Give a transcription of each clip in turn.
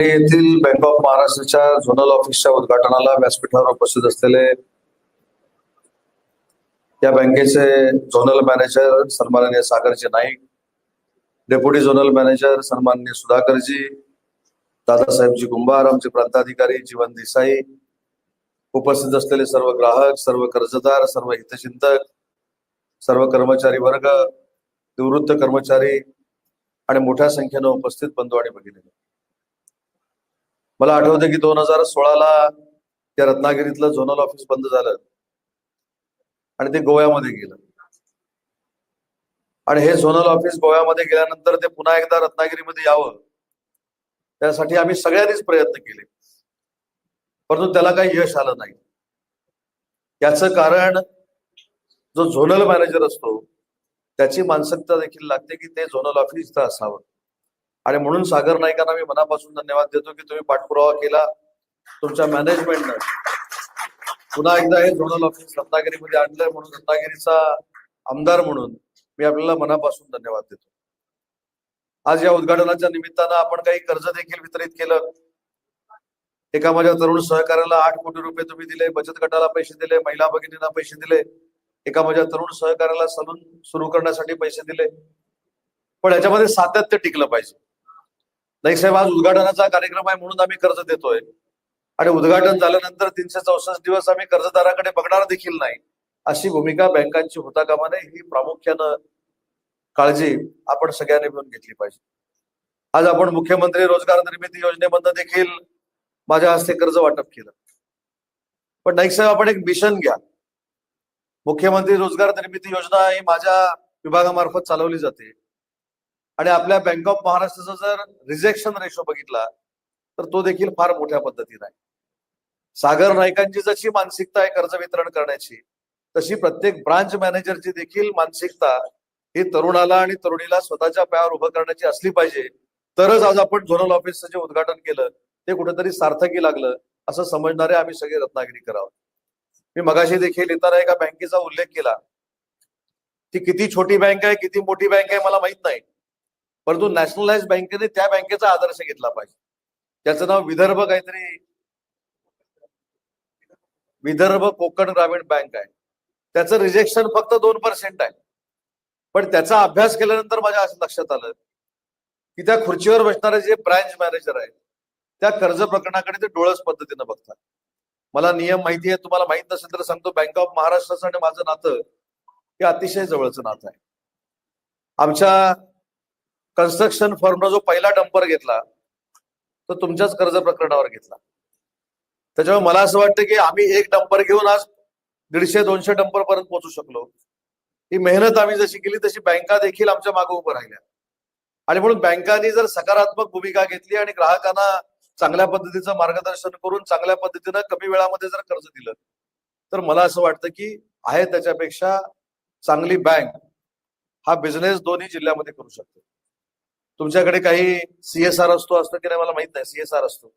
येथील bank of महाराष्ट्राच्या zonal ऑफिसच्या उद्घाटनाला व्यासपीठावर उपस्थित असलेले या बँकेचे झोनल मॅनेजर सन्माननीय Sagarji Naik deputy zonal manager सन्माननीय सुधाकरजी दादासाहेबजी कुंभार आमचे प्रांताधिकारी जीवन देसाई उपस्थित असलेले सर्व ग्राहक सर्व कर्जदार सर्व हितचिंतक सर्व कर्मचारी वर्ग निवृत्त कर्मचारी आणि मोठ्या संख्येनं उपस्थित बंधू आणि भगिनी. मला आठवतं की दोन हजार सोळाला त्या रत्नागिरीतलं झोनल ऑफिस बंद झालं. आणि ते गोव्यामध्ये गेलं. आणि हे झोनल ऑफिस गोव्यामध्ये गेल्यानंतर ते पुन्हा एकदा रत्नागिरीमध्ये यावं त्यासाठी आम्ही सगळ्यांनीच प्रयत्न केले. परंतु त्याला काही यश आलं नाही. याचं कारण जो झोनल मॅनेजर असतो त्याची मानसिकता देखील लागते की ते झोनल ऑफिस इथं असावं. आणि म्हणून सागर नाईकांना मी मनापासून धन्यवाद देतो की तुम्ही पाठपुरावा केला. तुमच्या मॅनेजमेंटनं पुन्हा एकदा हे झोनल ऑफिस रत्नागिरीमध्ये आणलंय म्हणून रत्नागिरीचा आमदार म्हणून मी आपल्याला मनापासून धन्यवाद देतो. आज या उद्घाटनाच्या निमित्तानं आपण काही कर्ज देखील वितरित केलं. एका माझ्या तरुण सहकार्याला आठ कोटी रुपये तुम्ही दिले बचत गटाला पैसे दिले महिला भगिनींना पैसे दिले. एका माझ्या तरुण सहकार्याला सलून सुरू करण्यासाठी पैसे दिले. पण याच्यामध्ये सातत्य टिकलं पाहिजे. नाही साहेब आज उद्घाटनाचा कार्यक्रम आहे म्हणून आम्ही कर्ज देतोय. आणि उद्घाटन झाल्यानंतर तीनशे चौसष्ट दिवस आम्ही कर्जदाराकडे बघणार देखील नाही. अशी भूमिका बँकांची होता कामा नये ही प्रामुख्यानं काळजी आपण सगळ्यांनी मिळून घेतली पाहिजे. आज आपण मुख्यमंत्री रोजगार निर्मिती योजनेमधनं देखील माझ्या हस्ते कर्ज वाटप केलं. पण नाईक साहेब आपण एक मिशन घ्या. मुख्यमंत्री रोजगार निर्मिती योजना ही माझ्या विभागामार्फत चालवली जाते. आणि आपल्या बँक ऑफ महाराष्ट्राचा जर रिजेक्शन रेशो बघितला तर तो देखील फार मोठ्या पद्धतीने आहे. सागर नाईकांची जशी मानसिकता आहे कर्ज वितरण करण्याची तशी प्रत्येक ब्रांच मॅनेजरची देखील मानसिकता ही तरुणाला आणि तरुणीला स्वतःच्या पायावर उभं करण्याची असली पाहिजे. तरच आज आपण झोनल ऑफिसचं जे उद्घाटन केलं ते कुठेतरी सार्थकी लागलं असं समजणारे आम्ही सगळे रत्नागिरी करावं. मी मगाशी देखील येताना एका बँकेचा उल्लेख केला. ती किती छोटी बँक आहे किती मोठी बँक आहे मला माहीत नाही. परंतु नॅशनलाइज बँकेने त्या बँकेचा आदर्श घेतला पाहिजे. त्याचं नाव विदर्भ काहीतरी विदर्भ कोकण ग्रामीण बँक आहे. त्याचं रिजेक्शन फक्त दोन पर्सेंट आहे. पण त्याचा अभ्यास केल्यानंतर माझ्या असं लक्षात आलं की त्या खुर्चीवर बसणारे जे ब्रँच मॅनेजर आहेत त्या कर्ज प्रकरणाकडे ते डोळस पद्धतीनं बघतात. मला नियम माहिती आहे तुम्हाला माहीत नसेल तर सांगतो बँक ऑफ महाराष्ट्राचं आणि माझं नातं हे अतिशय जवळचं नातं आहे. आमच्या कन्स्ट्रक्शन फर्मनं जो पहिला डंपर घेतला तो तुमच्याच कर्ज प्रकरणावर घेतला. त्याच्यामुळे मला असं वाटतं की आम्ही एक डंपर घेऊन आज दीडशे दोनशे डंपर पर्यंत पोहोचू शकलो. ही मेहनत आम्ही जशी केली तशी बँका देखील आमच्या मागे उभं राहिल्या. आणि म्हणून बँकांनी जर सकारात्मक भूमिका घेतली आणि ग्राहकांना चांगल्या पद्धतीचं मार्गदर्शन करून चांगल्या पद्धतीनं कमी वेळामध्ये जर कर्ज दिलं तर मला असं वाटतं की आहे त्याच्यापेक्षा चांगली बँक हा बिझनेस दोन्ही जिल्ह्यामध्ये करू शकते. तुमच्याकडे काही सीएसआर असतो असतो की नाही मला माहीत नाही. सीएसआर असतो.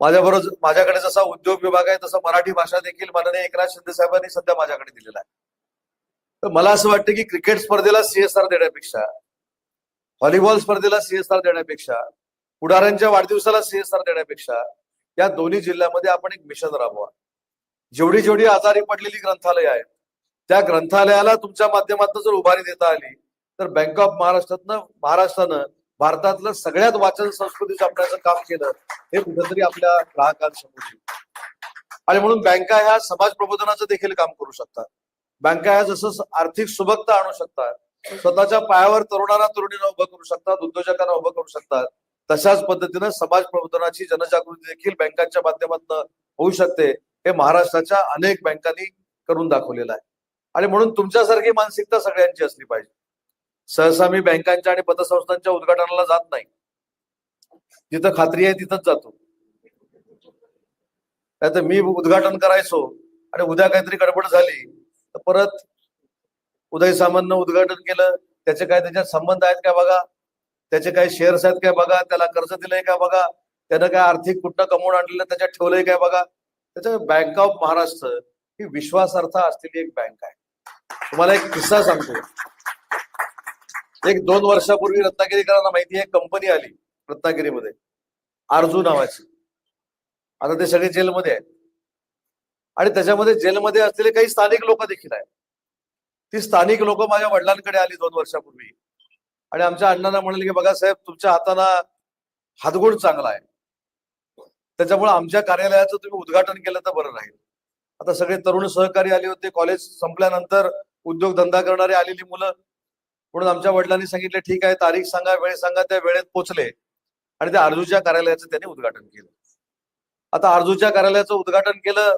माझ्याबरोबर माझ्याकडे जसा उद्योग विभाग आहे तसा मराठी भाषा देखील माननीय एकनाथ शिंदे साहेबांनी सध्या माझ्याकडे दिलेला आहे. तर मला असं वाटतं की क्रिकेट स्पर्धेला सीएसआर देण्यापेक्षा व्हॉलीबॉल स्पर्धेला सीएसआर देण्यापेक्षा पुढाऱ्यांच्या वाढदिवसाला सीएसआर देण्यापेक्षा या दोन्ही जिल्ह्यामध्ये आपण एक मिशन राबवा. जेवढी जेवढी आजारी पडलेली ग्रंथालय आहेत त्या ग्रंथालयाला तुमच्या माध्यमातून जर उभारी देता आली तर बँक ऑफ महाराष्ट्रातनं महाराष्ट्रानं भारतातलं सगळ्यात वाचन संस्कृती जपण्याचं काम केलं हे कुठेतरी आपल्या ग्राहकांसमोर आणि म्हणून बँका ह्या समाज प्रबोधनाचं देखील काम करू शकतात. बँका ह्या जसं आर्थिक सुबकता आणू शकतात स्वतःच्या पायावर तरुणांना तरुणींना उभं करू शकतात उद्योजकांना उभं करू शकतात तशाच पद्धतीनं समाज प्रबोधनाची जनजागृती देखील बँकांच्या माध्यमातून होऊ शकते हे महाराष्ट्राच्या अनेक बँकांनी करून दाखवलेलं आहे. आणि म्हणून तुमच्यासारखी मानसिकता सगळ्यांची असली पाहिजे. सहसा मी बँकांच्या आणि पतसंस्थांच्या उद्घाटनाला जात नाही. जिथं खात्री आहे तिथंच जातो. तर मी उद्घाटन करायचो आणि उद्या काहीतरी गडबड झाली तर परत उदय सामंतनं उद्घाटन केलं. त्याचे काय त्याच्यात संबंध आहेत का बघा? त्याचे काही शेअर्स आहेत काय बघा? त्याला कर्ज दिलंय का बघा? त्यानं काय आर्थिक कुठं कमवून आणलेलं त्याच्यात ठेवलंय काय बघा? त्याच्या बँक ऑफ महाराष्ट्र ही विश्वासार्थ असलेली एक बँक आहे. तुम्हाला एक किस्सा सांगतो. एक दोन वर्षापूर्वी रत्नागिरीकरांना माहिती आहे कंपनी आली रत्नागिरीमध्ये. आरजू नावाची. आता ते सगळे जेलमध्ये आहेत. आणि त्याच्यामध्ये जेलमध्ये असलेले काही स्थानिक लोक देखील आहेत. ती स्थानिक लोक माझ्या वडिलांकडे आली दोन वर्षापूर्वी. आणि आमच्या अण्णांना म्हणाले की बघा साहेब तुमच्या हाताला हातगुण चांगला आहे. त्याच्यामुळे आमच्या कार्यालयाचं तुम्ही उद्घाटन केलं तर बरं राहील. आता सगळे तरुण सहकारी आले होते. कॉलेज संपल्यानंतर उद्योगधंदा करणारे आलेली मुलं म्हणून आमच्या वडिलांनी सांगितले ठीक आहे तारीख सांगा वेळ सांगा. त्या वेळेत पोचले. आणि त्या आरजूच्या कार्यालयाचं त्यांनी उद्घाटन केलं. आता आरजूच्या कार्यालयाचं उद्घाटन केलं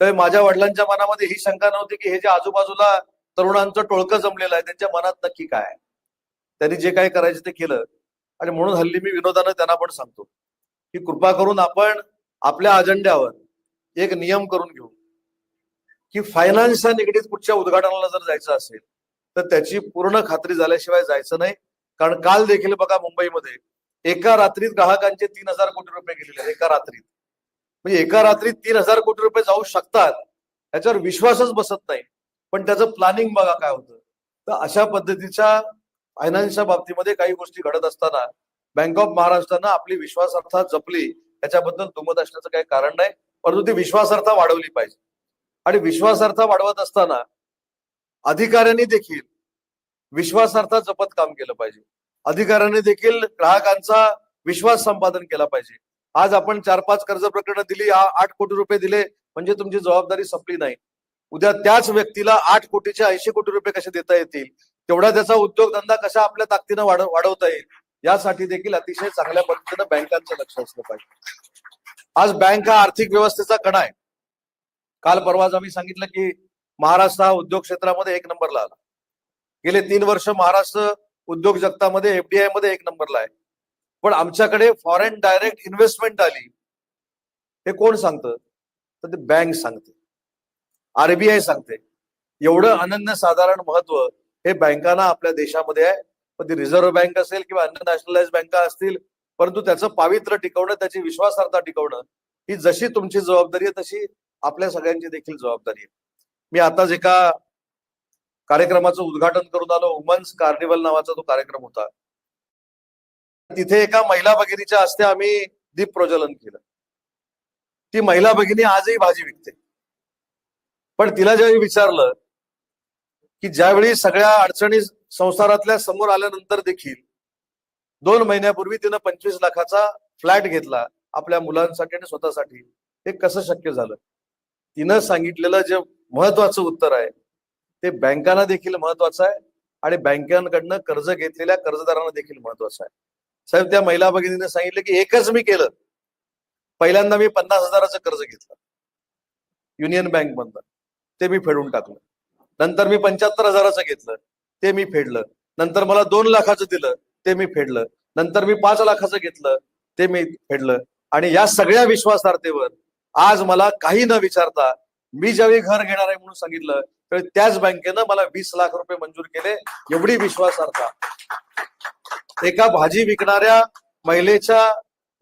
तर माझ्या वडिलांच्या मनामध्ये ही शंका नव्हती की हे जे आजूबाजूला तरुणांचं टोळकं जमलेलं आहे त्यांच्या मनात नक्की काय आहे? त्यांनी जे काही करायचे ते केलं. आणि म्हणून हल्ली मी विनोदानं त्यांना पण सांगतो की कृपा करून आपण आपल्या अजेंड्यावर एक नियम करून घेऊ की फायनान्सच्या निगडीत कुठच्या उद्घाटनाला जर जायचं असेल तर त्याची पूर्ण खात्री झाल्याशिवाय जायचं नाही. कारण काल देखील बघा मुंबईमध्ये एका रात्रीत ग्राहकांचे तीन हजार कोटी रुपये गेलेले आहेत, एका रात्रीत. म्हणजे एका रात्रीत तीन हजार कोटी रुपये जाऊ शकतात याच्यावर विश्वासच बसत नाही. पण त्याचं प्लॅनिंग बघा काय होतं. तर अशा पद्धतीच्या फायनान्सच्या बाबतीमध्ये काही गोष्टी घडत असताना बँक ऑफ महाराष्ट्रानं आपली विश्वासार्हता जपली याच्याबद्दल दुमत असण्याचं काही कारण नाही. परंतु ती विश्वासार्हता वाढवली पाहिजे. आणि विश्वासार्हता वाढवत असताना अधिकाऱ्यांनी देखील विश्वासार्हता जपत काम केलं पाहिजे. अधिकाऱ्यांनी देखील ग्राहकांचा विश्वास संपादन केला पाहिजे. आज आपण चार पाच कर्ज प्रकरणं दिली आठ कोटी रुपये दिले म्हणजे तुमची जबाबदारी संपली नाही. उद्या त्याच व्यक्तीला आठ कोटीचे ऐंशी कोटी रुपये कसे देता येतील? तेवढा त्याचा उद्योगधंदा कशा आपल्या ताकदीनं वाढ वाढवता येईल? यासाठी देखील अतिशय चांगल्या पद्धतीनं बँकांचं लक्ष असलं पाहिजे. आज बँक हा आर्थिक व्यवस्थेचा कणा आहे. काल परवाच आम्ही सांगितलं की महाराष्ट्र हा उद्योग क्षेत्रामध्ये एक नंबरला आला. गेले तीन वर्ष महाराष्ट्र उद्योग जगतामध्ये एफडीआयमध्ये एक नंबरला आहे. पण आमच्याकडे फॉरेन डायरेक्ट इन्व्हेस्टमेंट आली. हे कोण सांगतं? तर ते बँक सांगते. आरबीआय सांगते. एवढं अनन्यसाधारण महत्त्व हे बँकांना आपल्या देशामध्ये आहे. पण ती रिझर्व्ह बँक असेल किंवा अन्य नॅशनलाइज बँका असतील परंतु त्याचं पावित्र्य टिकवणं त्याची विश्वासार्हता टिकवणं ही जशी तुमची जबाबदारी आहे तशी आपल्या सगळ्यांची देखील जबाबदारी आहे. मी आताच एका कार्यक्रमाचं उद्घाटन करून आलो. वुमन्स कार्निवल नावाचा तो कार्यक्रम होता. तिथे एका महिला भगिनीच्या हस्ते आम्ही दीप प्रज्वलन केलं. ती महिला भगिनी आजही भाजी विकते. पण तिला ज्यावेळी विचारलं की ज्यावेळी सगळ्या अडचणी संसारातल्या समोर आल्यानंतर देखील दोन महिन्यापूर्वी तिनं पंचवीस लाखाचा फ्लॅट घेतला आपल्या मुलांसाठी आणि स्वतःसाठी हे कसं शक्य झालं? तिनं सांगितलेलं जे महत्वाचं उत्तर आहे. ते बँकांना देखील महत्वाचं आहे आणि बँकांकडनं कर्ज घेतलेल्या कर्जदारांना देखील महत्वाचं आहे. साहेब त्या महिला भगिनीने सांगितलं की एकच मी केलं. पहिल्यांदा मी पन्नास हजाराचं कर्ज घेतलं. युनियन बँक मधनं ते मी फेडून टाकलं. नंतर मी पंच्याहत्तर हजाराचं घेतलं. ते मी फेडलं. नंतर मला दोन लाखाचं दिलं. ते मी फेडलं. नंतर मी पाच लाखाचं घेतलं. ते मी फेडलं. आणि या सगळ्या विश्वासार्हतेवर आज मला काही न विचारता मी ज्यावेळी घर घेणार आहे म्हणून सांगितलं त्यावेळी त्याच बँकेनं मला वीस लाख रुपये मंजूर केले एवढी विश्वासार्हता. एका भाजी विकणाऱ्या महिलेच्या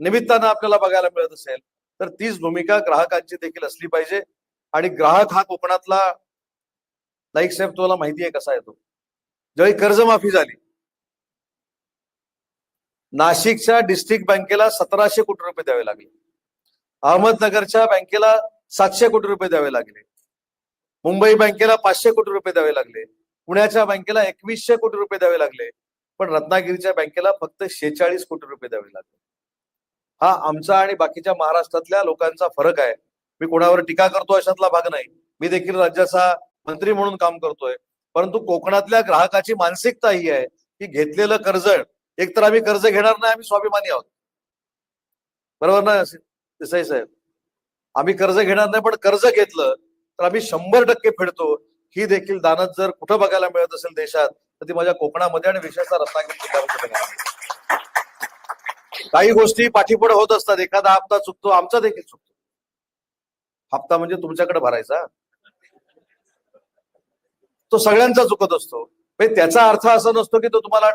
निमित्तानं आपल्याला बघायला मिळत असेल तर तीच भूमिका ग्राहकांची देखील असली पाहिजे. आणि ग्राहक हा कोकणातला नाईक साहेब तुम्हाला माहिती आहे कसा येतो? ज्यावेळी कर्जमाफी झाली नाशिकच्या डिस्ट्रिक्ट बँकेला सतराशे कोटी रुपये द्यावे लागले. अहमदनगरच्या बँकेला सातशे कोटी रुपये द्यावे लागले. मुंबई बँकेला पाचशे कोटी रुपये द्यावे लागले. पुण्याच्या बँकेला एकवीसशे कोटी रुपये द्यावे लागले. पण रत्नागिरीच्या बँकेला फक्त शेचाळीस कोटी रुपये द्यावे लागले. हा आमचा आणि बाकीच्या महाराष्ट्रातल्या लोकांचा फरक आहे. मी कोणावर टीका करतो अशातला भाग नाही. मी देखील राज्याचा मंत्री म्हणून काम करतोय. परंतु कोकणातल्या ग्राहकाची मानसिकता ही आहे की घेतलेलं कर्ज एकतर आम्ही कर्ज घेणार नाही आम्ही स्वाभिमानी आहोत. बरोबर ना देसाई साहेब? आम्ही कर्ज घेणार नाही पण कर्ज घेतलं तर आम्ही शंभर टक्के फेडतो. ही देखील दानत जर कुठं बघायला मिळत असेल देशात तर ती माझ्या कोकणामध्ये आणि विशेषतः रत्नागिरी जिल्ह्यामध्ये काही गोष्टी पाठीपुढे होत असतात. एखादा हप्ता चुकतो आमचा देखील चुकतो. हप्ता म्हणजे तुमच्याकडे भरायचा. तो सगळ्यांचा चुकत असतो. म्हणजे त्याचा अर्थ असा नसतो की तो तुम्हाला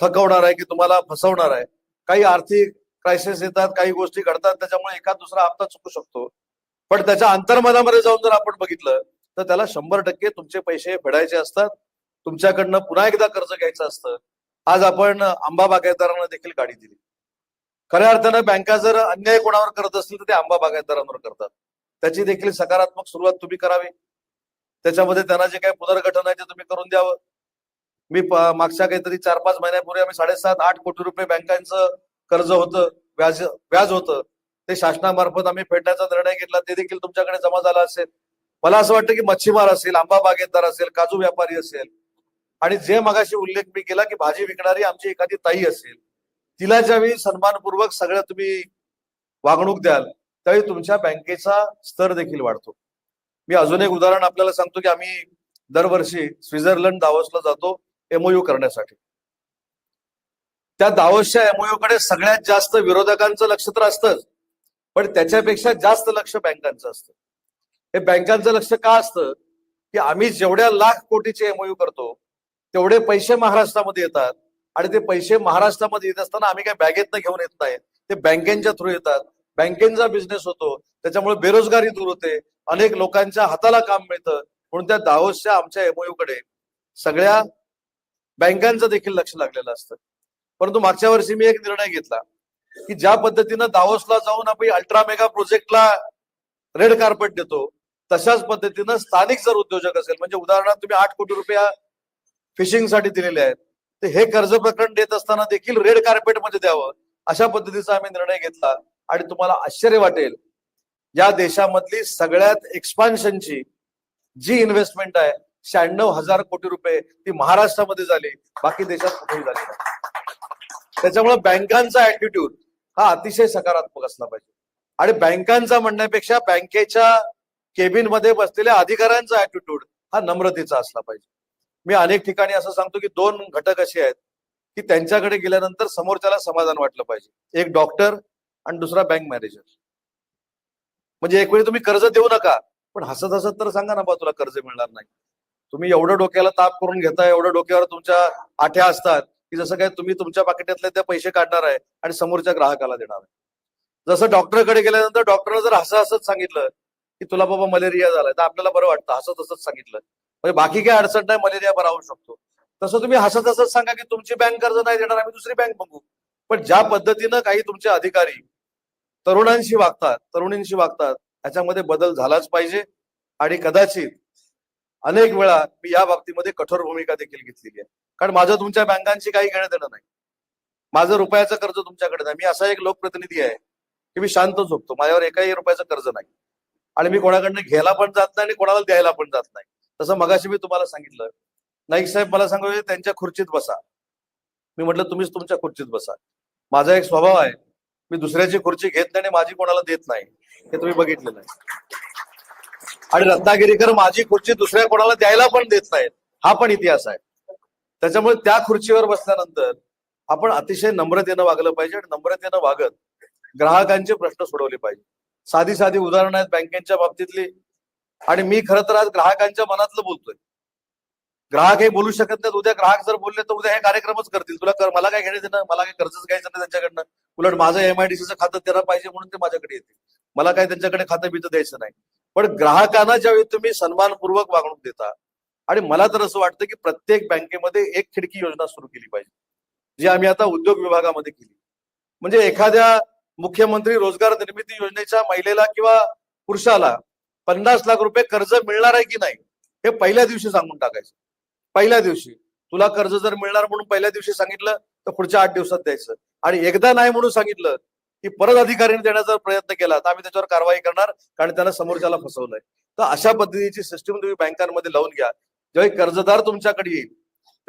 थकवणार आहे की तुम्हाला फसवणार आहे. काही आर्थिक क्रायसिस येतात काही गोष्टी घडतात त्याच्यामुळे एखाद दुसरा हप्ता चुकू शकतो. पण त्याच्या अंतर्मनामध्ये जाऊन जर आपण बघितलं तर त्याला शंभर टक्के तुमचे पैसे फेडायचे असतात. तुमच्याकडनं पुन्हा एकदा कर्ज घ्यायचं असतं. आज आपण आंबा बागायतदारांना देखील गाडी दिली. खऱ्या अर्थानं बँका जर अन्याय कोणावर करत असतील तर ते आंबा बागायतदारांवर करतात. त्याची देखील सकारात्मक सुरुवात तुम्ही करावी. त्याच्यामध्ये त्यांना जे काही पुनर्गठन आहे ते तुम्ही करून द्यावं. मी मागच्या काहीतरी चार पाच महिन्यापूर्वी आम्ही साडेसात आठ कोटी रुपये बँकांचं कर्ज होतं व्याज व्याज होतं. ते शासनामार्फत आम्ही फेडण्याचा निर्णय घेतला. ते देखील तुमच्याकडे जमा झाला असेल. मला असं वाटतं की मच्छीमार असेल आंबा बागेतदार असेल काजू व्यापारी असेल. आणि जे मगाशी उल्लेख मी केला की भाजी विकणारी आमची एखादी ताई असेल तिला ज्यावेळी सन्मानपूर्वक सगळं तुम्ही वागणूक द्याल त्यावेळी तुमच्या बँकेचा स्तर देखील वाढतो. मी अजून एक उदाहरण आपल्याला सांगतो की आम्ही दरवर्षी स्वित्झर्लंड दावसला जातो एमओयू करण्यासाठी. त्या दावसच्या एमओयूकडे सगळ्यात जास्त विरोधकांचं लक्ष तर असतंच पण त्याच्यापेक्षा जास्त लक्ष बँकांचं असतं. हे बँकांचं लक्ष का असतं? की आम्ही जेवढ्या लाख कोटीचे एमओयू करतो तेवढे पैसे महाराष्ट्रामध्ये येतात आणि ते पैसे महाराष्ट्रामध्ये येत असताना आम्ही काय बॅगेतनं घेऊन येत नाही. ते बँकेच्या थ्रू येतात. बँकेचा बिझनेस होतो त्याच्यामुळे बेरोजगारी दूर होते. अनेक लोकांच्या हाताला काम मिळतं. म्हणून त्या दावोसच्या आमच्या एमओयू कडे सगळ्या बँकांचं देखील लक्ष लागलेलं असतं. परंतु मागच्या वर्षी मी एक निर्णय घेतला की ज्या पद्धतीनं दावोसला जाऊन आपण अल्ट्रा मेगा प्रोजेक्टला रेड कार्पेट देतो तशाच पद्धतीनं स्थानिक जर उद्योजक असेल म्हणजे उदाहरणार्थ तुम्ही आठ कोटी रुपया फिशिंगसाठी दिलेले आहेत तर हे कर्ज प्रकरण देत असताना देखील रेड कार्पेटमध्ये द्यावं अशा पद्धतीचा आम्ही निर्णय घेतला. आणि तुम्हाला आश्चर्य वाटेल या देशामधली सगळ्यात एक्सपान्शनची जी इन्व्हेस्टमेंट आहे शहाण्णव हजार कोटी रुपये ती महाराष्ट्रामध्ये झाली बाकी देशात कुठेही झाली नाही. त्याच्यामुळे बँकांचा ऍटिट्यूड हा अतिशय सकारात्मक असला पाहिजे. आणि बँकांचा म्हणण्यापेक्षा बँकेच्या केबिनमध्ये बसलेल्या अधिकाऱ्यांचा ऍटिट्यूड हा नम्रतेचा असला पाहिजे. मी अनेक ठिकाणी असं सांगतो की दोन घटक असे आहेत की त्यांच्याकडे गेल्यानंतर समोरच्याला समाधान वाटलं पाहिजे. एक डॉक्टर आणि दुसरा बँक मॅनेजर म्हणजे एक वेळी तुम्ही कर्ज देऊ नका पण हसत हसत तर सांगा ना बा तुला कर्ज मिळणार नाही. तुम्ही एवढं डोक्याला ताप करून घेताय एवढं डोक्यावर तुमच्या आठ्या असतात की जसं काय तुम्ही तुमच्या पाकिटातले ते पैसे काढणार आहे आणि समोरच्या ग्राहकाला देणार आहे. जसं डॉक्टरकडे गेल्यानंतर डॉक्टरनं जर हसं हसत सांगितलं की तुला बाबा मलेरिया झालाय तर आपल्याला बरं वाटतं हसत हसत सांगितलं. म्हणजे बाकी काही अडचण नाही मलेरिया बरा होऊ शकतो. तसं तुम्ही हसत हसत सांगा की तुमची बँक कर्ज नाही देणार आम्ही दुसरी बँक बघू. पण ज्या पद्धतीनं काही तुमचे अधिकारी तरुणांशी वागतात तरुणींशी वागतात याच्यामध्ये बदल झालाच पाहिजे. आणि कदाचित अनेक वेळा मी या बाबतीमध्ये कठोर भूमिका देखील घेतलेली आहे. कारण माझं तुमच्या बँकांशी काही घेणं देणं नाही. माझं रुपयाचं कर्ज तुमच्याकडे नाही. मी असा एक लोकप्रतिनिधी आहे की मी शांत झोपतो. माझ्यावर एकाही रुपयाचं कर्ज नाही. आणि मी कोणाकडनं घ्यायला पण जात नाही आणि कोणाला द्यायला पण जात नाही. तसं मगाशी मी तुम्हाला सांगितलं. नाईक साहेब मला सांगू त्यांच्या खुर्चीत बसा. मी म्हटलं तुम्हीच तुमच्या खुर्चीत बसा. माझा एक स्वभाव आहे. मी दुसऱ्याची खुर्ची घेत नाही आणि माझी कोणाला देत नाही. हे तुम्ही बघितलेलं आहे. आणि रत्नागिरीकर माझी खुर्ची दुसऱ्या कोणाला द्यायला पण देत नाहीत. हा पण इतिहास आहे. त्याच्यामुळे त्या खुर्चीवर बसल्यानंतर आपण अतिशय नम्रतेनं वागलं पाहिजे आणि नम्रतेनं वागत ग्राहकांचे प्रश्न सोडवले पाहिजे. साधी साधी उदाहरणं आहेत बँकेच्या बाबतीतली. आणि मी खरं तर आज ग्राहकांच्या मनातलं बोलतोय. ग्राहक हे बोलू शकत नाहीत. उद्या ग्राहक जर बोलले तर उद्या हे कार्यक्रमच करतील. तुला कर मला काय घेणे देणं? मला काय कर्जच घ्यायचं नाही त्यांच्याकडनं. उलट माझं एमआयडीसीचं खातं त्याला पाहिजे म्हणून ते माझ्याकडे येते मला काय त्यांच्याकडे खातं बितं द्यायचं नाही. पण ग्राहकांना ज्यावेळी तुम्ही सन्मानपूर्वक वागणूक देता आणि मला तर असं वाटतं की प्रत्येक बँकेमध्ये एक खिडकी योजना सुरू केली पाहिजे जी आम्ही आता उद्योग विभागामध्ये केली. म्हणजे एखाद्या मुख्यमंत्री रोजगार निर्मिती योजनेच्या महिलेला किंवा पुरुषाला पन्नास लाख रुपये कर्ज मिळणार आहे की नाही हे पहिल्या दिवशी सांगून टाकायचं. पहिल्या दिवशी. तुला कर्ज जर मिळणार म्हणून पहिल्या दिवशी सांगितलं तर पुढच्या आठ दिवसात द्यायचं. आणि एकदा नाही म्हणून सांगितलं की परत अधिकाऱ्यांनी देण्याचा प्रयत्न केला तर आम्ही त्याच्यावर कारवाई करणार कारण त्यांना समोरच्याला फसवलंय. तर अशा पद्धतीची सिस्टीम तुम्ही बँकांमध्ये लावून घ्या. ज्यावेळी कर्जदार तुमच्याकडे येईल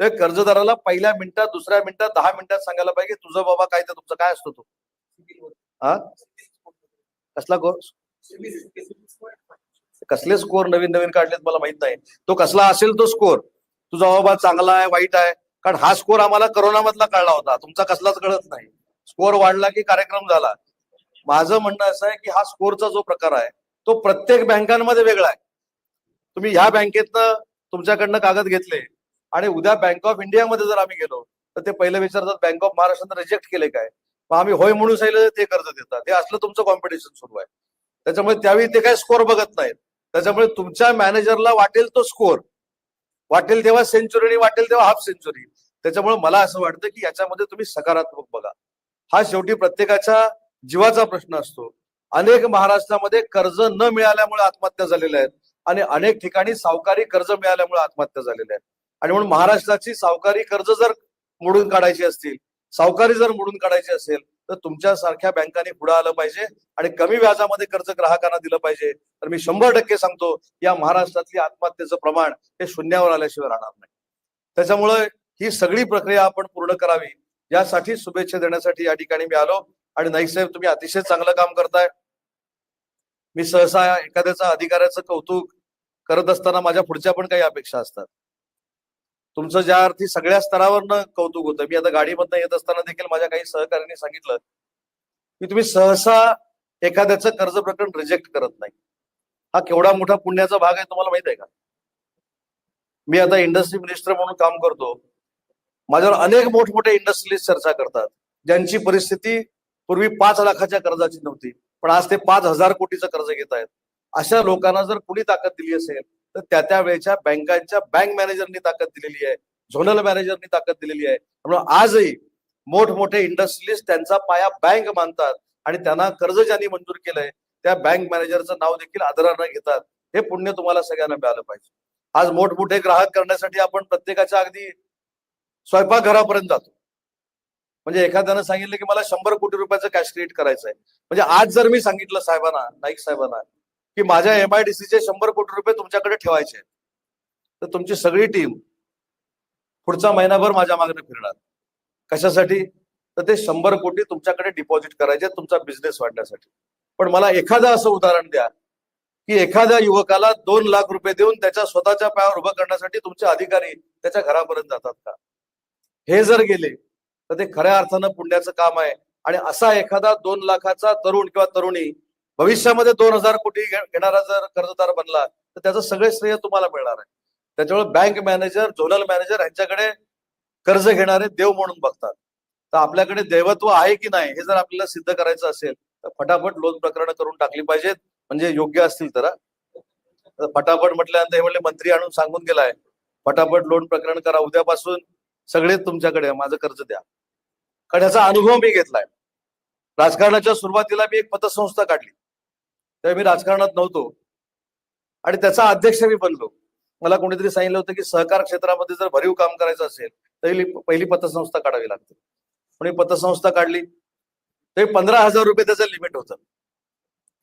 त्या कर्जदाराला पहिल्या मिनिटात दुसऱ्या मिनिटात दहा मिनिटात सांगायला पाहिजे तुझं बाबा काय तर तुमचं काय असतो तो? हा? कसला कोर्स कसले स्कोर नवीन नवीन काढलेत मला माहीत नाही. तो कसला असेल तो स्कोर तुझा बाबा चांगला आहे वाईट आहे कारण हा स्कोर आम्हाला करोना मधला कळला होता. तुमचा कसलाच कळत नाही. स्कोर वाढला की कार्यक्रम झाला. माझं म्हणणं असं आहे की हा स्कोरचा जो प्रकार आहे तो प्रत्येक बँकांमध्ये वेगळा आहे. तुम्ही ह्या बँकेतनं तुमच्याकडनं कागद घेतले. आणि उद्या बँक ऑफ इंडियामध्ये जर आम्ही गेलो तर ते पहिले विचारतात बँक ऑफ महाराष्ट्रानं रिजेक्ट केले काय? मग आम्ही होय म्हणून सांगितलं ते कर्ज देतात. हे असलं तुमचं कॉम्पिटिशन सुरू आहे. त्याच्यामुळे त्यावेळी ते काय स्कोर बघत नाहीत. त्याच्यामुळे तुमच्या मॅनेजरला वाटेल तो स्कोर वाटेल तेव्हा सेंचुरी वाटेल तेव्हा हाफ सेंचुरी त्याच्यामुळे मला असं वाटतं की याच्यामध्ये तुम्ही सकारात्मक बघा. हा शेवटी प्रत्येकाच्या जीवाचा प्रश्न असतो. अनेक महाराष्ट्रामध्ये कर्ज न मिळाल्यामुळे आत्महत्या झालेल्या आहेत. आणि अनेक ठिकाणी सावकारी कर्ज मिळाल्यामुळे आत्महत्या झालेल्या आहेत. आणि म्हणून महाराष्ट्राची सावकारी कर्ज जर मोडून काढायची असतील सावकारी जर मोडून काढायची असेल तर तुमच्या सारख्या बँकांनी पुढे आलं पाहिजे आणि कमी व्याजामध्ये कर्ज ग्राहकांना दिलं पाहिजे. तर मी शंभर टक्के सांगतो या महाराष्ट्रातली आत्महत्येचं प्रमाण हे शून्यावर आल्याशिवाय राहणार नाही. त्याच्यामुळे ही सगळी प्रक्रिया आपण पूर्ण करावी. यासाठी शुभेच्छा देण्यासाठी या ठिकाणी मी आलो. आणि नाईक साहेब तुम्ही अतिशय चांगलं काम करताय. मी सहसा एखाद्याचा अधिकाऱ्याचं कौतुक करत असताना माझ्या पुढच्या पण काही अपेक्षा असतात. तुमचं ज्या अर्थी सगळ्या स्तरावरनं कौतुक होतं मी आता गाडीमधनं येत असताना देखील माझ्या काही सहकार्यांनी सांगितलं की तुम्ही सहसा एखाद्याचं कर्ज प्रकरण रिजेक्ट करत नाही. हा केवढा मोठा पुण्याचा भाग आहे तुम्हाला माहीत आहे का? मी आता इंडस्ट्री मिनिस्टर म्हणून काम करतो. माझ्यावर अनेक मोठमोठे इंडस्ट्रीज चर्चा करतात ज्यांची परिस्थिती पूर्वी पाच लाखाच्या कर्जाची नव्हती. पण आज ते पाच हजार कोटीचं कर्ज घेत आहेत. अशा लोकांना जर कुणी ताकद दिली असेल तर त्या त्या वेळेच्या बँकांच्या बँक मॅनेजरनी ताकद दिलेली आहे झोनल मॅनेजरनी ताकद दिलेली आहे. त्यामुळे आजही मोठमोठे इंडस्ट्रियलिस्ट त्यांचा पाया बँक मानतात आणि त्यांना कर्ज ज्यांनी मंजूर केलंय त्या बँक मॅनेजरचं नाव देखील आदरानं घेतात. हे पुण्य तुम्हाला सगळ्यांना मिळालं पाहिजे. आज मोठमोठे ग्राहक करण्यासाठी आपण प्रत्येकाच्या अगदी स्वयंपाकघरापर्यंत जातो. म्हणजे एखाद्यानं सांगितलं की मला शंभर कोटी रुपयाचं कॅश क्रिएट करायचं आहे म्हणजे आज जर मी सांगितलं साहेबांना नाईक साहेबांना की माझ्या एमआयडीसीचे शंभर कोटी रुपये तुमच्याकडे ठेवायचे तर तुमची सगळी टीम पुढचा महिनाभर माझ्या मागणे फिरणार. कशासाठी? तर ते शंभर कोटी तुमच्याकडे डिपॉझिट करायचे तुमचा बिझनेस वाढण्यासाठी. पण मला एखादं असं उदाहरण द्या की एखाद्या युवकाला दोन लाख रुपये देऊन त्याच्या स्वतःच्या पायावर उभं करण्यासाठी तुमचे अधिकारी त्याच्या घरापर्यंत जातात का? हे जर गेले तर ते खऱ्या अर्थानं पुण्याचं काम आहे. आणि असा एखादा दोन लाखाचा तरुण किंवा तरुणी भविष्यामध्ये दोन हजार कोटी घेणारा जर कर्जदार बनला तर त्याचं सगळे श्रेय तुम्हाला मिळणार आहे. त्याच्यामुळे बँक मॅनेजर झोनल मॅनेजर यांच्याकडे कर्ज घेणारे देव म्हणून बघतात. तर आपल्याकडे देवत्व आहे की नाही हे जर आपल्याला सिद्ध करायचं असेल तर फटाफट लोन प्रकरण करून टाकली पाहिजेत. म्हणजे योग्य असतील तर फटाफट म्हटल्यानंतर हे म्हणले मंत्री आणून सांगून गेलाय. फटाफट लोन प्रकरण करा. उद्यापासून सगळे तुमच्याकडे माझं कर्ज द्या. कारण याचा अनुभव मी घेतलाय. राजकारणाच्या सुरुवातीला मी एक पतसंस्था काढली. तेव्हा मी राजकारणात नव्हतो. आणि त्याचा अध्यक्ष मी बनलो. मला कोणीतरी सांगितलं होतं की सहकार क्षेत्रामध्ये जर भरीव काम करायचं असेल तर पहिली- पतसंस्था काढावी लागते. म्हणून पतसंस्था काढली. ते पंधरा हजार रुपये त्याचं लिमिट होतं.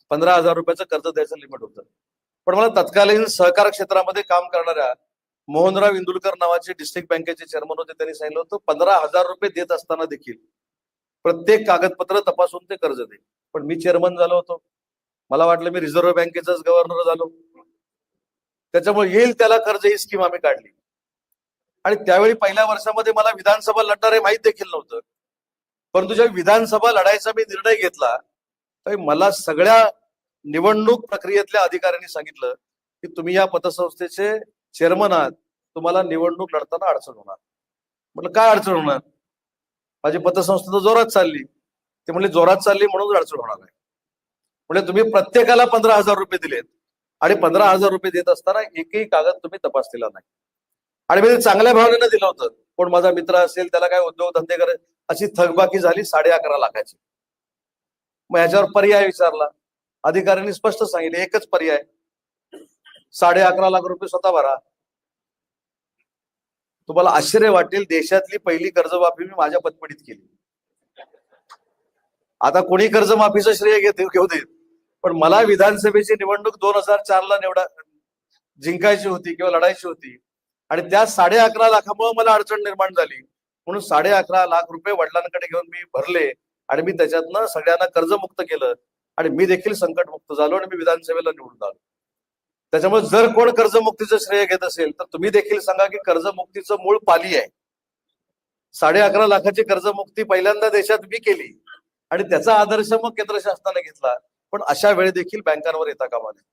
पंधरा हजार रुपयाचं कर्ज द्यायचं लिमिट होतं. पण मला तत्कालीन सहकार क्षेत्रामध्ये काम करणाऱ्या मोहनराव इंदुलकर नावाचे डिस्ट्रिक्ट बँकेचे चेअरमन होते त्यांनी सांगितलं होतं पंधरा हजार रुपये देत असताना देखील प्रत्येक कागदपत्र तपासून ते कर्ज दे पण मी चेअरमन झालो होतो. मला वाटलं मी रिझर्व्ह बँकेचाच गव्हर्नर झालो. त्याच्यामुळे येईल त्याला कर्ज ही स्कीम आम्ही काढली. आणि त्यावेळी पहिल्या वर्षामध्ये मला विधानसभा लढणार हे माहीत देखील नव्हतं. परंतु ज्या विधानसभा लढायचा मी निर्णय घेतला तर मला सगळ्या निवडणूक प्रक्रियेतल्या अधिकाऱ्यांनी सांगितलं की तुम्ही या पतसंस्थेचे चेअरमन आहात तुम्हाला निवडणूक लढताना अडचण होणार. म्हटलं काय अडचण होणार? माझी पतसंस्था तर जोरात चालली. ते म्हणले जोरात चालली म्हणून अडचण होणार आहे म्हणजे तुम्ही प्रत्येकाला पंधरा हजार रुपये दिलेत. आणि पंधरा हजार रुपये देत असताना एकही कागद तुम्ही तपासलेला नाही. आणि मी ते चांगल्या भावनेनं दिलं होतं. कोण माझा मित्र असेल त्याला काय उद्योगधंदे करायचे अशी थकबाकी झाली साडे अकरा लाखाची. मग ह्याच्यावर पर्याय विचारला. अधिकाऱ्यांनी स्पष्ट सांगितले एकच पर्याय साडे अकरा लाख रुपये स्वतः भरा. तुम्हाला आश्चर्य वाटेल देशातली पहिली कर्जमाफी मी माझ्या पतपडीत केली. आता कोणी कर्जमाफीचं श्रेय घेते घेऊ देत. पण मला विधानसभेची निवडणूक दोन हजार चार ला निवडा जिंकायची होती किंवा लढायची होती. आणि त्या साडे अकरा लाखामुळे मला अडचण निर्माण झाली. म्हणून साडे अकरा लाख रुपये वडिलांकडे घेऊन मी भरले आणि मी त्याच्यातनं सगळ्यांना कर्जमुक्त केलं. आणि मी देखील संकटमुक्त झालो आणि मी विधानसभेला निवडून आलो. त्याच्यामुळे जर कोण कर्जमुक्तीचं श्रेय घेत असेल तर तुम्ही देखील सांगा की कर्जमुक्तीचं मूळ पाली आहे. साडे अकरा लाखाची कर्जमुक्ती पहिल्यांदा देशात मी केली आणि त्याचा आदर्श मग केंद्र शासनाने घेतला. पण अशा वेळी देखील बँकांवर येता कामा नये.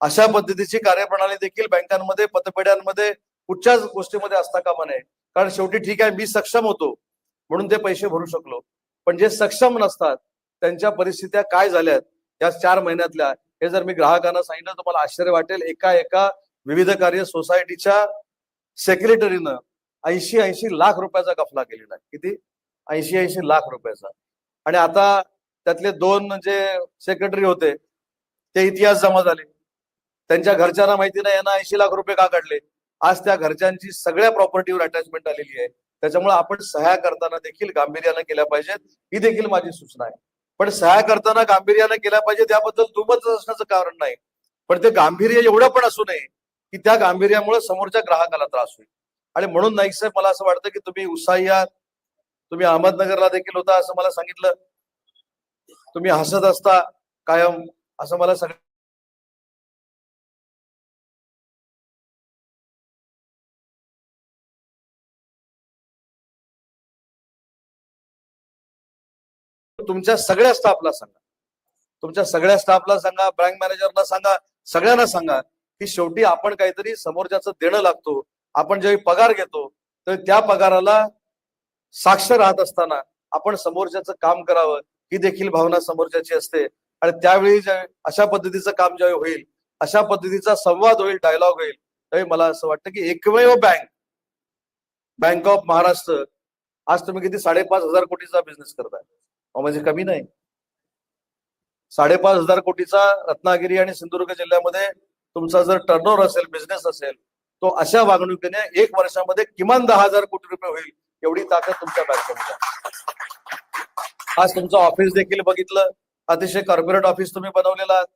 अशा पद्धतीची कार्यप्रणाली देखील बँकांमध्ये पतपेढ्यांमध्ये कुठच्याच गोष्टीमध्ये असता कामा नये. कारण शेवटी ठीक आहे मी सक्षम होतो म्हणून ते पैसे भरू शकलो. पण जे सक्षम नसतात त्यांच्या परिस्थित्या काय झाल्यात या चार महिन्यातल्या हे जर मी ग्राहकांना सांगितलं तर मला आश्चर्य वाटेल. एका एका विविध कार्य सोसायटीच्या सेक्रेटरीनं ऐंशी ऐंशी लाख रुपयाचा गफला केलेला आहे. किती? ऐंशी ऐंशी लाख रुपयाचा. आणि आता त्यातले दोन जे सेक्रेटरी होते ते इतिहास जमा झाले. त्यांच्या घरच्यांना माहिती नाही यांना ऐंशी लाख रुपये का काढले? आज त्या घरच्यांची सगळ्या प्रॉपर्टीवर अटॅचमेंट आलेली आहे. त्याच्यामुळे आपण सह्या करताना देखील गांभीर्यानं केल्या पाहिजेत. ही देखील माझी सूचना आहे. पण सह्या करताना गांभीर्यानं केला पाहिजे त्याबद्दल दुमत असण्याचं कारण नाही. पण ते गांभीर्य एवढं पण असू नये की त्या गांभीर्यामुळे समोरच्या ग्राहकाला त्रास होईल. आणि म्हणून नाईक साहेब मला असं वाटतं की तुम्ही उत्साही आहात तुम्ही अहमदनगरला देखील होता असं मला सांगितलं. तुम्ही हसत असता कायम असं मला सगळं तुमच्या सगळ्या स्टाफला सांगा. तुमच्या सगळ्या स्टाफला सांगा बँक मॅनेजरला सांगा सगळ्यांना सांगा की शेवटी आपण काहीतरी समोरच्याचं देणं लागतो आपण ज्यावेळी पगार घेतो तर त्या पगाराला साक्ष राहत असताना आपण समोरच्याचं काम करावं ही देखील भावना समोरच्याची असते. आणि त्यावेळी अशा पद्धतीचं काम ज्यावेळी होईल अशा पद्धतीचा संवाद होईल डायलॉग होईल त्यावेळी मला असं वाटतं की एकमेव बँक बँक ऑफ महाराष्ट्र आज तुम्ही किती साडेपाच हजार कोटीचा बिझनेस करताय. म्हणजे कमी नाही. साडेपाच हजार कोटीचा रत्नागिरी आणि सिंधुदुर्ग जिल्ह्यामध्ये तुमचा जर टर्नओव्हर असेल बिझनेस असेल तो अशा वागणुकीने एक वर्षामध्ये किमान दहा हजार कोटी रुपये होईल एवढी ताकद तुमच्या बँकेमध्ये आज तुमचं ऑफिस देखील बघितलं. अतिशय कॉर्पोरेट ऑफिस तुम्ही बनवलेलं आहात.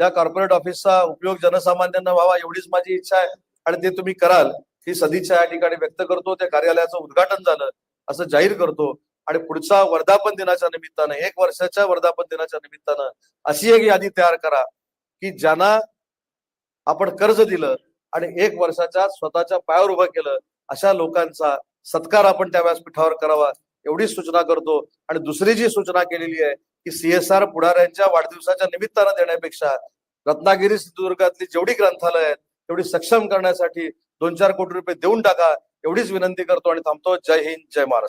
त्या कॉर्पोरेट ऑफिसचा उपयोग जनसामान्यांना व्हावा एवढीच माझी इच्छा आहे आणि ते तुम्ही कराल. ही सदिच्छा या ठिकाणी व्यक्त करतो. त्या कार्यालयाचं उद्घाटन झालं. असं जाहीर करतो. आणि पुढचा वर्धापन दिनाच्या निमित्तानं एक वर्षाच्या वर्धापन दिनाच्या निमित्तानं अशी एक यादी तयार करा की ज्यांना आपण कर्ज दिलं आणि एक वर्षाच्या स्वतःच्या पायावर उभं केलं अशा लोकांचा सत्कार आपण त्या व्यासपीठावर करावा एवढी सूचना करतो. आणि दुसरी जी सूचना केलेली आहे की सीएसआर पुढाऱ्यांच्या वाढदिवसाच्या निमित्तानं देण्यापेक्षा रत्नागिरी सिंधुदुर्गातली जेवढी ग्रंथालय आहेत तेवढी सक्षम करण्यासाठी दोन चार कोटी रुपये देऊन टाका एवढीच विनंती करतो आणि थांबतो. जय हिंद जय महाराष्ट्र.